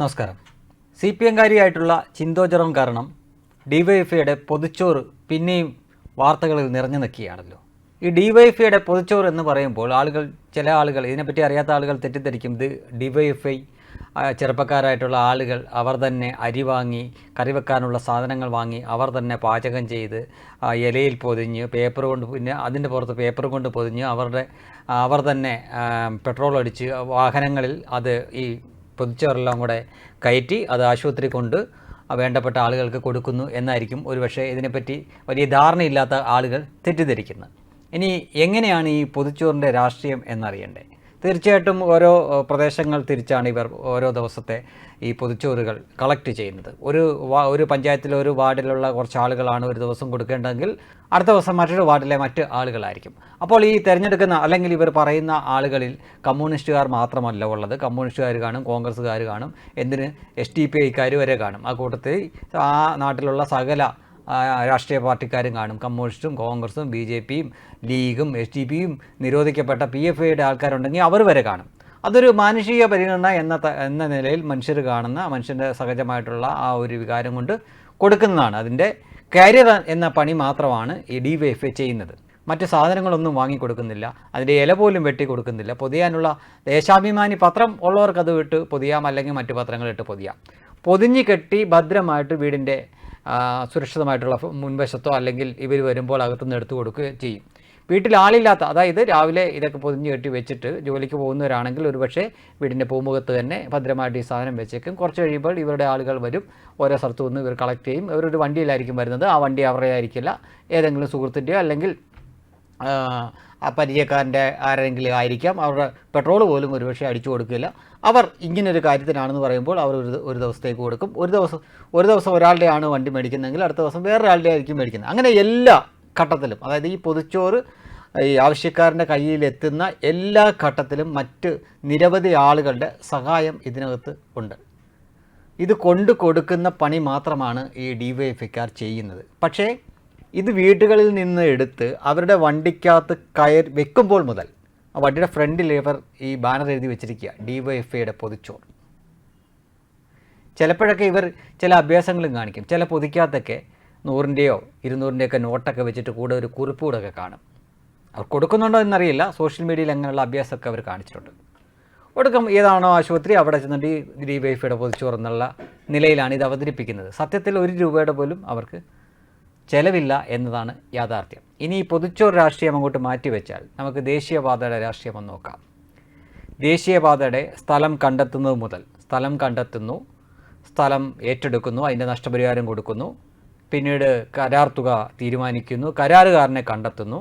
നമസ്കാരം. C P എംകാരിയായിട്ടുള്ള ചിന്തോജറം കാരണം ഡിവൈഎഫ്ഐയുടെ പൊതുച്ചോറ് പിന്നെയും വാർത്തകളിൽ നിറഞ്ഞു നിൽക്കുകയാണല്ലോ. ഈ ഡിവൈഎഫ്ഐയുടെ പൊതുച്ചോറ് എന്ന് പറയുമ്പോൾ ആളുകൾ ചില ആളുകൾ ഇതിനെപ്പറ്റി അറിയാത്ത ആളുകൾ തെറ്റിദ്ധരിക്കും ഇത് ഡിവൈഎഫ്ഐ ചെറുപ്പക്കാരായിട്ടുള്ള ആളുകൾ അവർ തന്നെ അരി വാങ്ങി കറി വെക്കാനുള്ള സാധനങ്ങൾ വാങ്ങി അവർ തന്നെ പാചകം ചെയ്ത് ഇലയിൽ പൊതിഞ്ഞ് പേപ്പർ കൊണ്ട് പിന്നെ അതിന്റെ പുറത്ത് പേപ്പർ കൊണ്ട് പൊതിഞ്ഞ് അവരുടെ അവർ തന്നെ പെട്രോൾ അടിച്ച് വാഹനങ്ങളിൽ അത് ഈ പൊതിച്ചോറെല്ലാം കൂടെ കയറ്റി അത് ആശുപത്രി കൊണ്ട് വേണ്ടപ്പെട്ട ആളുകൾക്ക് കൊടുക്കുന്നു എന്നായിരിക്കും ഒരുപക്ഷെ ഇതിനെപ്പറ്റി വലിയ ധാരണയില്ലാത്ത ആളുകൾ തെറ്റിദ്ധരിക്കുന്നത്. ഇനി എങ്ങനെയാണ് ഈ പൊതിച്ചോറിന്റെ രാഷ്ട്രീയം എന്നറിയണ്ടേ? തീർച്ചയായിട്ടും ഓരോ പ്രദേശങ്ങൾ തിരിച്ചാണ് ഇവർ ഓരോ ദിവസത്തെ ഈ പൊതിച്ചോറുകൾ കളക്ട് ചെയ്യുന്നത്. ഒരു ഒരു പഞ്ചായത്തിലെ ഒരു വാർഡിലുള്ള കുറച്ച് ആളുകളാണ് ഒരു ദിവസം കൊടുക്കേണ്ടതെങ്കിൽ അടുത്ത ദിവസം മറ്റൊരു വാർഡിലെ മറ്റ് ആളുകളായിരിക്കും. അപ്പോൾ ഈ തിരഞ്ഞെടുക്കുന്ന അല്ലെങ്കിൽ ഇവർ പറയുന്ന ആളുകളിൽ കമ്മ്യൂണിസ്റ്റുകാർ മാത്രമല്ല ഉള്ളത്. കമ്മ്യൂണിസ്റ്റുകാർ കാണും കോൺഗ്രസ്സുകാർ കാണും എന്തിന്? എസ് ടി പി ഐക്കാർ വരെ കാണും. ആ കൂട്ടത്തിൽ ആ നാട്ടിലുള്ള സകല രാഷ്ട്രീയ പാർട്ടിക്കാരും കാണും. കമ്മ്യൂണിസ്റ്റും കോൺഗ്രസും ബി ജെ പിയും ലീഗും എസ് ഡി പിയും നിരോധിക്കപ്പെട്ട പി എഫ് ഐയുടെ ആൾക്കാരുണ്ടെങ്കിൽ അവർ വരെ കാണും. അതൊരു മാനുഷിക പരിഗണന എന്ന എന്ന നിലയിൽ മനുഷ്യർ കാണുന്ന മനുഷ്യന്റെ സഹജമായിട്ടുള്ള ആ ഒരു വികാരം കൊണ്ട് കൊടുക്കുന്നതാണ്. അതിന്റെ കരിയർ എന്ന പണി മാത്രമാണ് ഈ ഡി വൈ എഫ് ഐ ചെയ്യുന്നത്. മറ്റ് സാധനങ്ങളൊന്നും വാങ്ങിക്കൊടുക്കുന്നില്ല അതിന്റെ ഇല പോലും വെട്ടി കൊടുക്കുന്നില്ല. പൊതിയാനുള്ള ദേശാഭിമാനി പത്രം ഉള്ളവർക്ക് അത് വിട്ട് പൊതിയാം. അല്ലെങ്കിൽ മറ്റു പത്രങ്ങളിട്ട് പൊതിയാം. പൊതിഞ്ഞ് കെട്ടി ഭദ്രമായിട്ട് വീടിന്റെ സുരക്ഷിതമായിട്ടുള്ള മുൻവശത്തോ അല്ലെങ്കിൽ ഇവർ വരുമ്പോൾ അകത്തുനിന്ന് എടുത്തു കൊടുക്കുകയോ ചെയ്യും. വീട്ടിൽ ആളില്ലാത്ത അതായത് രാവിലെ ഇതൊക്കെ പൊതിഞ്ഞ് കെട്ടി വെച്ചിട്ട് ജോലിക്ക് പോകുന്നവരാണെങ്കിൽ ഒരുപക്ഷെ വീടിന്റെ പൂമുഖത്ത് തന്നെ ഭദ്രമായിട്ട് ഈ സാധനം വെച്ചേക്കും. കുറച്ച് കഴിയുമ്പോൾ ഇവരുടെ ആളുകൾ വരും. ഓരോ സ്ഥലത്തു നിന്ന് ഇവർ കളക്ട് ചെയ്യും. ഇവരൊരു വണ്ടിയിലായിരിക്കും വരുന്നത്. ആ വണ്ടി അവരുടെ ആയിരിക്കില്ല. ഏതെങ്കിലും സുഹൃത്തിന്റെയോ അല്ലെങ്കിൽ ആ, പരിചയക്കാരന്റെ ആരെങ്കിലും ആയിരിക്കാം. അവരുടെ പെട്രോൾ പോലും ഒരുപക്ഷെ അടിച്ചു കൊടുക്കില്ല. അവർ ഇങ്ങനൊരു കാര്യത്തിനാണെന്ന് പറയുമ്പോൾ അവർ ഒരു ഒരു ദിവസത്തേക്ക് കൊടുക്കും. ഒരു ദിവസം ഒരു ദിവസം ഒരാളുടെയാണ് വണ്ടി മേടിക്കുന്നതെങ്കിൽ അടുത്ത ദിവസം വേറൊരാളുടെ ആയിരിക്കും മേടിക്കുന്നത്. അങ്ങനെ എല്ലാ ഘട്ടത്തിലും അതായത് ഈ പൊതിച്ചോറ് ഈ ആവശ്യക്കാരന്റെ കയ്യിലെത്തുന്ന എല്ലാ ഘട്ടത്തിലും മറ്റ് നിരവധി ആളുകളുടെ സഹായം ഇതിനകത്ത് ഉണ്ട്. ഇത് കൊണ്ടു കൊടുക്കുന്ന പണി മാത്രമാണ് ഈ ഡി വൈ ഡിവൈഎഫ്ഐക്കാർ ചെയ്യുന്നത്. പക്ഷേ ഇത് വീടുകളിൽ നിന്ന് എടുത്ത് അവരുടെ വണ്ടിക്കകത്ത് കയർ വെക്കുമ്പോൾ മുതൽ ആ വണ്ടിയുടെ ഫ്രണ്ടിൽ ഇവർ ഈ ബാനർ എഴുതി വെച്ചിരിക്കുക ഡിവൈഎഫ്ഐയുടെ പൊതിച്ചോർ. ചിലപ്പോഴൊക്കെ ഇവർ ചില അഭ്യാസങ്ങളും കാണിക്കും. ചില പൊതിക്കകത്തൊക്കെ നൂറിന്റെയോ ഇരുന്നൂറിന്റെയൊക്കെ നോട്ടൊക്കെ വെച്ചിട്ട് കൂടെ ഒരു കുറിപ്പ് കൂടെയൊക്കെ കാണും. അവർ കൊടുക്കുന്നുണ്ടോ എന്നറിയില്ല. സോഷ്യൽ മീഡിയയിൽ അങ്ങനെയുള്ള അഭ്യാസമൊക്കെ അവർ കാണിച്ചിട്ടുണ്ട്. ഒടുക്കം ഏതാണോ ആശുപത്രി അവിടെ ചെന്നിട്ട് ഗ്രീ വൈഫയുടെ പൊതിച്ചോർ എന്നുള്ള നിലയിലാണ് ഇത് അവതരിപ്പിക്കുന്നത്. സത്യത്തിൽ ഒരു രൂപയുടെ പോലും അവർക്ക് ചെലവില്ല എന്നതാണ് യാഥാർത്ഥ്യം. ഇനി ഈ പൊതിച്ചോറ് രാഷ്ട്രീയം അങ്ങോട്ട് മാറ്റിവെച്ചാൽ നമുക്ക് ദേശീയപാതയുടെ രാഷ്ട്രീയം ഒന്ന് നോക്കാം. ദേശീയപാതയുടെ സ്ഥലം കണ്ടെത്തുന്നത് മുതൽ സ്ഥലം കണ്ടെത്തുന്നു സ്ഥലം ഏറ്റെടുക്കുന്നു അതിന്റെ നഷ്ടപരിഹാരം കൊടുക്കുന്നു പിന്നീട് കരാർ തുക തീരുമാനിക്കുന്നു കരാറുകാരനെ കണ്ടെത്തുന്നു.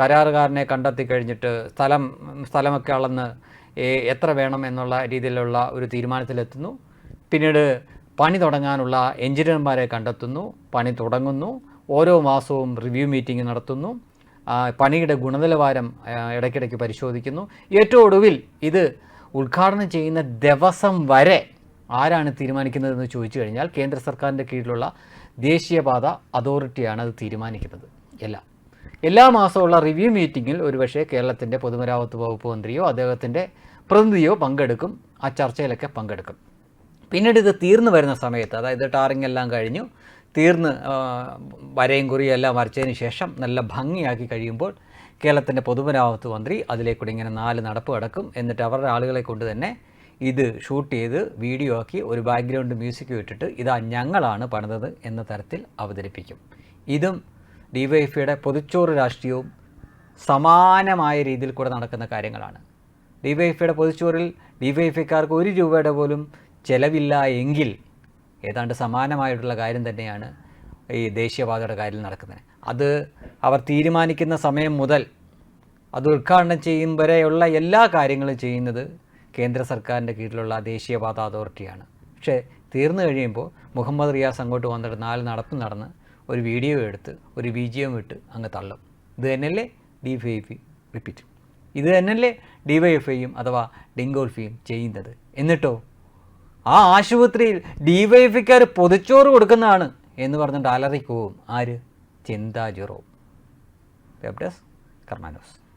കരാറുകാരനെ കണ്ടെത്തി കഴിഞ്ഞിട്ട് സ്ഥലം സ്ഥലമൊക്കെ അളന്ന് എത്ര വേണം എന്നുള്ള രീതിയിലുള്ള ഒരു തീരുമാനത്തിലെത്തുന്നു. പിന്നീട് പണി തുടങ്ങാനുള്ള എഞ്ചിനീയർമാരെ കണ്ടെത്തുന്നു പണി തുടങ്ങുന്നു ഓരോ മാസവും റിവ്യൂ മീറ്റിംഗ് നടത്തുന്നു പണിയുടെ ഗുണനിലവാരം ഇടയ്ക്കിടയ്ക്ക് പരിശോധിക്കുന്നു. ഏറ്റവും ഒടുവിൽ ഇത് ഉദ്ഘാടനം ചെയ്യുന്ന ദിവസം വരെ ആരാണ് തീരുമാനിക്കുന്നതെന്ന് ചോദിച്ചു കഴിഞ്ഞാൽ കേന്ദ്ര സർക്കാരിന്റെ കീഴിലുള്ള ദേശീയപാത അതോറിറ്റിയാണ് അത് തീരുമാനിക്കുന്നത്. എല്ലാം. എല്ലാ മാസമുള്ള റിവ്യൂ മീറ്റിങ്ങിൽ ഒരുപക്ഷെ കേരളത്തിന്റെ പൊതുമരാമത്ത് വകുപ്പ് മന്ത്രിയോ അദ്ദേഹത്തിന്റെ പ്രതിനിധിയോ പങ്കെടുക്കും ആ ചർച്ചയിലൊക്കെ പങ്കെടുക്കും. പിന്നീട് ഇത് തീർന്നു വരുന്ന സമയത്ത് അതായത് ടാറിങ് എല്ലാം കഴിഞ്ഞു തീർന്ന് വരയും കുറിയും എല്ലാം വരച്ചതിന് ശേഷം നല്ല ഭംഗിയാക്കി കഴിയുമ്പോൾ കേരളത്തിന്റെ പൊതുമരാമത്ത് മന്ത്രി അതിലേക്കൂടി ഇങ്ങനെ നാല് നടപ്പ് കിടക്കും. എന്നിട്ട് അവരുടെ ആളുകളെ കൊണ്ട് തന്നെ ഇത് ഷൂട്ട് ചെയ്ത് വീഡിയോ ആക്കി ഒരു ബാക്ക്ഗ്രൗണ്ട് മ്യൂസിക് ഇട്ടിട്ട് ഇതാ ഞങ്ങളാണ് പണിതത് എന്ന തരത്തിൽ അവതരിപ്പിക്കും. ഇതും ഡിവൈഎഫ്ഐയുടെ പൊതുച്ചോറ് രാഷ്ട്രീയവും സമാനമായ രീതിയിൽ കൂടെ നടക്കുന്ന കാര്യങ്ങളാണ്. ഡിവൈഎഫ്ഐയുടെ പൊതുച്ചോറിൽ ഡിവൈഎഫ്ഐക്കാർക്ക് ഒരു രൂപയുടെ പോലും ചെലവില്ല എങ്കിൽ ഏതാണ്ട് സമാനമായിട്ടുള്ള കാര്യം തന്നെയാണ് ഈ ദേശീയപാതയുടെ കാര്യം നടക്കുന്നത്. അത് അവർ തീരുമാനിക്കുന്ന സമയം മുതൽ അത് ഉദ്ഘാടനം ചെയ്യും വരെയുള്ള എല്ലാ കാര്യങ്ങളും ചെയ്യുന്നത് കേന്ദ്ര സർക്കാരിന്റെ കീഴിലുള്ള ദേശീയപാത അതോറിറ്റിയാണ്. പക്ഷേ തീർന്നു കഴിയുമ്പോൾ മുഹമ്മദ് റിയാസ് അങ്ങോട്ട് വന്നിട്ട് നാല് നടപ്പ് നടന്ന് ഒരു വീഡിയോ എടുത്ത് ഒരു ബി ജി എം ഇട്ട് അങ്ങ് തള്ളും. ഇത് തന്നെയല്ലേ ഡി വൈ എഫ് റിപ്പീറ്റ്. ഇത് തന്നെയല്ലേ ഡി വൈ എഫ് ഐയും അഥവാ ഡിങ്കോൾഫിയും ചെയ്യുന്നത്. എന്നിട്ടോ ആ ആശുപത്രിയിൽ ഡി വൈ പൊതിച്ചോറ് കൊടുക്കുന്നതാണ് എന്ന് പറഞ്ഞിട്ട് അലറിക്കുവും. ആര്? ചിന്താ ജുറോ. Web desk കർമാനോസ്